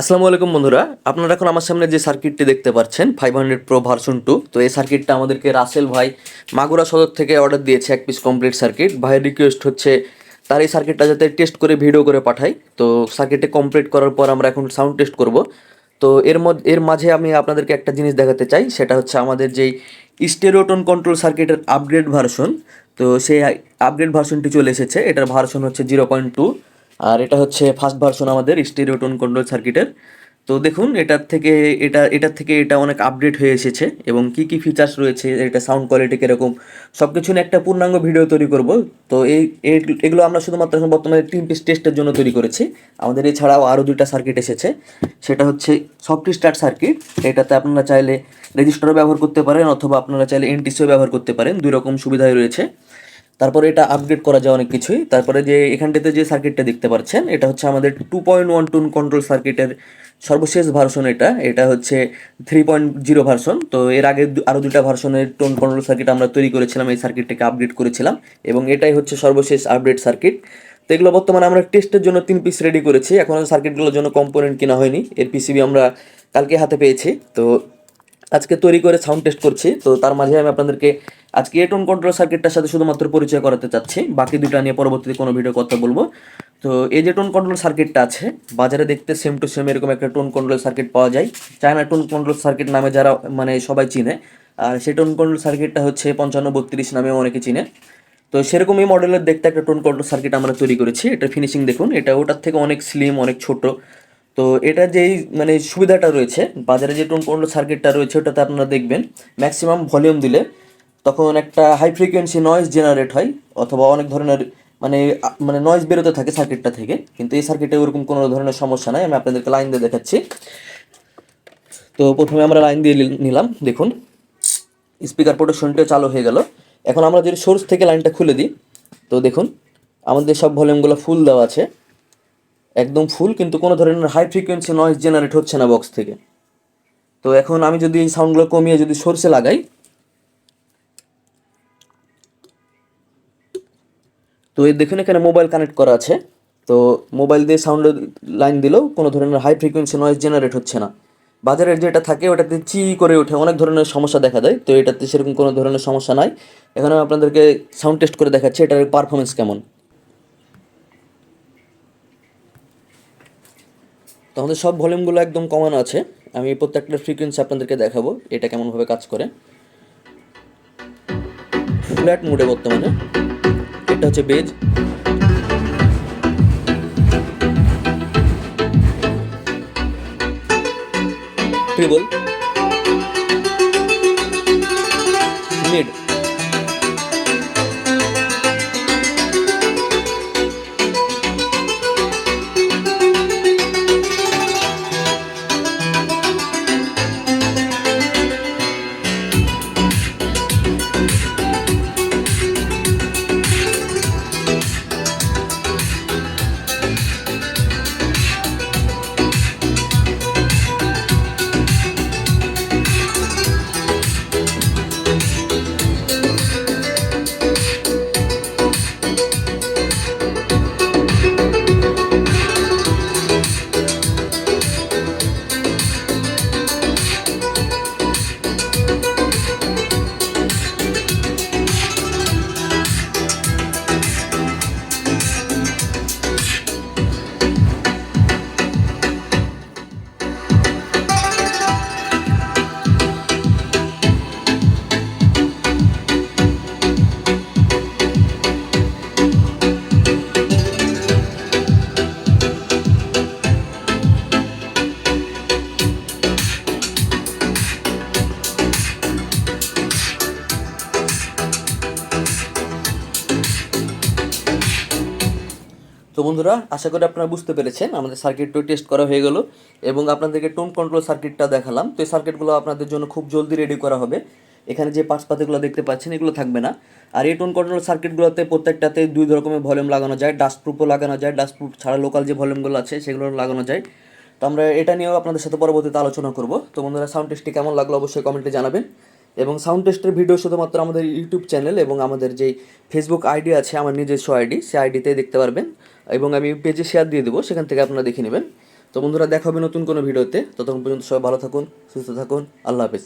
আসসালামু আলাইকুম বন্ধুরা, আপনারা এখন আমার সামনে যে সার্কিটটি দেখতে পাচ্ছেন five hundred pro version two তো এই সার্কিটটা আমাদেরকে রাসেল ভাই মাগুরা সদর থেকে অর্ডার দিয়েছে এক পিস কমপ্লিট সার্কিট ভাইয়ের রিকোয়েস্ট হচ্ছে তার এই সার্কিটটা যাতে টেস্ট করে ভিডিও করে পাঠাই। তো সার্কিটে কমপ্লিট করার পর আমরা এখন সাউন্ড টেস্ট করব। তো এর মধ্যে, এর মাঝে আমি আপনাদেরকে একটা জিনিস দেখাতে চাই, সেটা হচ্ছে আমাদের যেই স্টেরোটন কন্ট্রোল সার্কিটের আপগ্রেড ভার্সন তো সেই আপগ্রেড ভার্সনটি চলে এসেছে। এটার ভার্সন হচ্ছে জিরো পয়েন্ট টু আর এটা হচ্ছে ফার্স্ট ভার্সন আমাদের স্টেরিওটোন কন্ট্রোল সার্কিটের তো দেখুন, এটার থেকে, এটা, এটার থেকে এটা অনেক আপডেট হয়ে এসেছে এবং কি কি ফিচার্স রয়েছে, এটা সাউন্ড কোয়ালিটি কীরকম সব কিছু নিয়ে একটা পূর্ণাঙ্গ ভিডিও তৈরি করব। তো এই এগুলো আমরা শুধুমাত্র এখন বর্তমানে তিন পিস টেস্টের জন্য তৈরি করেছি। আমাদের এছাড়াও আরও দুইটা সার্কিট এসেছে। সেটা হচ্ছে সফট স্টার্ট সার্কিট এটাতে আপনারা চাইলে রেজিস্টারও ব্যবহার করতে পারেন অথবা আপনারা চাইলে এনটিসিও ব্যবহার করতে পারেন, দুই রকম সুবিধাই রয়েছে। তারপরে এটা আপগ্রেড করা যায় অনেক কিছুই। তারপরে যে এখানটাতে যে সার্কিটটা দেখতে পাচ্ছেন, এটা হচ্ছে আমাদের two point one tone control সার্কিটের সর্বশেষ ভার্সন এটা। এটা হচ্ছে থ্রি পয়েন্ট জিরো ভার্সন তো এর আগে আরও দুটা ভার্সনের টোন কন্ট্রোল সার্কিট আমরা তৈরি করেছিলাম, এই সার্কিটটাকে আপডেট করেছিলাম। এবং এটাই হচ্ছে সর্বশেষ আপডেট সার্কিট তো এগুলো বর্তমানে আমরা টেস্টের জন্য তিন পিস রেডি করেছি। এখনও সার্কিটগুলোর জন্য কম্পোনেন্ট কিনা হয়নি। এর পিসিবি আমরা কালকে হাতে পেয়েছি। তো আজকে তৈরি করে সাউন্ড টেস্ট করছি। তো তার মাঝে আমি আপনাদেরকে আজকে এ টোন কন্ট্রোল সার্কিটটার সাথে শুধুমাত্র পরিচয় করাতে চাচ্ছি। বাকি দুটো নিয়ে পরবর্তীতে কোনো ভিডিও কথা বলব। তো এই যে টোন কন্ট্রোল সার্কিটটা আছে, বাজারে দেখতে সেম টু সেম এরকম একটা টোন কন্ট্রোল সার্কিট পাওয়া যায়। চায়না টোন কন্ট্রোল সার্কিট নামে যারা মানে সবাই চিনে, আর সেই টোন কন্ট্রোল সার্কিটটা হচ্ছে পঞ্চান্ন বত্রিশ নামে অনেকে চিনে। তো সেরকমই মডেলের দেখতে একটা টোন কন্ট্রোল সার্কিট আমরা তৈরি করেছি। এটা ফিনিশিং দেখুন, এটা ওটার থেকে অনেক স্লিম অনেক ছোট। তো এটা যেই মানে সুবিধাটা রয়েছে, বাজারে যে টোন কন্ট্রোল সার্কিটটা রয়েছে, ওটাতে আপনারা দেখবেন ম্যাক্সিমাম ভলিউম দিলে তখন একটা হাই ফ্রিকোয়েন্সি নয়েজ জেনারেট হয়, অথবা অনেক ধরনের মানে মানে নয়েজ বেরোতে থাকে সার্কিটটা থেকে, কিন্তু এই সার্কিটে ওরকম কোনো ধরনের সমস্যা নাই, আমি আপনাদেরকে লাইন দিয়ে দেখাচ্ছি। তো প্রথমে আমরা লাইন দিয়ে নিলাম, দেখুন স্পিকার প্রোটেকশনটিও চালু হয়ে গেল। এখন আমরা যদি সোর্স থেকে লাইনটা খুলে দিই, তো দেখুন, আমাদের সব ভলিউমগুলো ফুল দেওয়া আছে। একদম ফুল কিন্তু কোনো ধরনের হাই ফ্রিকোয়েন্সি নয়েজ জেনারেট হচ্ছে না বক্স থেকে। তো এখন আমি যদি এই সাউন্ডগুলো কমিয়ে যদি সোর্সে লাগাই, তো এই দেখুন এখানে মোবাইল কানেক্ট করা আছে। তো মোবাইল দিয়ে সাউন্ড লাইন দিলেও কোনো ধরনের হাই ফ্রিকোয়েন্সি নয়েজ জেনারেট হচ্ছে না। বাজারের যেটা থাকে, ওটাতে চি করে ওঠে, অনেক ধরনের সমস্যা দেখা দেয়। তো এটাতে সেরকম কোনো ধরনের সমস্যা নাই। এখানে আমি আপনাদেরকে সাউন্ড টেস্ট করে দেখাচ্ছি, এটার পারফরমেন্স কেমন। তো আমাদের সব ভলিউমগুলো একদম কমানো আছে। আমি প্রত্যেকটা ফ্রিকোয়েন্সি আপনাদেরকে দেখাবো, এটা কেমনভাবে কাজ করে। ফ্ল্যাট মুডে বর্তমানে। এটা হচ্ছে বেজ ট্রিবল মিড তো বন্ধুরা, আশা করি আপনারা বুঝতে পেরেছেন, আমাদের সার্কিটটা টেস্ট করা হয়ে গেল এবং আপনাদেরকে টোন কন্ট্রোল সার্কিটটা দেখালাম। তো এই সার্কিটগুলো আপনাদের জন্য খুব জলদি রেডি করা হবে। এখানে যে পাশপাতিগুলো দেখতে পাচ্ছেন, এগুলো থাকবে না। আর এই টোন কন্ট্রোল সার্কিটগুলোতে প্রত্যেকটাতে দুই রকমের ভলিউম লাগানো যায়। ডাস্ট প্রুফও লাগানো যায়। ডাস্ট প্রুফ ছাড়া লোকাল যে ভলিউমগুলো আছে সেগুলো লাগানো যায়। তো আমরা এটা নিয়েও আপনাদের সাথে পরবর্তীতে আলোচনা করব। তো বন্ধুরা সাউন্ড টেস্টটি কেমন লাগল অবশ্যই কমেন্টে জানাবেন। এবং সাউন্ড টেস্টের ভিডিও শুধুমাত্র আমাদের ইউটিউব চ্যানেল এবং আমাদের যেই ফেসবুক আইডি আছে, আমার নিজস্ব আইডি সেই আইডিতে দেখতে পারবেন। এবং আমি পেজে শেয়ার দিয়ে দেবো, সেখান থেকে আপনারা দেখে নেবেন। তো বন্ধুরা, দেখা হবে নতুন কোনো ভিডিওতে। ততক্ষণ পর্যন্ত সবাই ভালো থাকুন, সুস্থ থাকুন, আল্লাহ হাফিজ।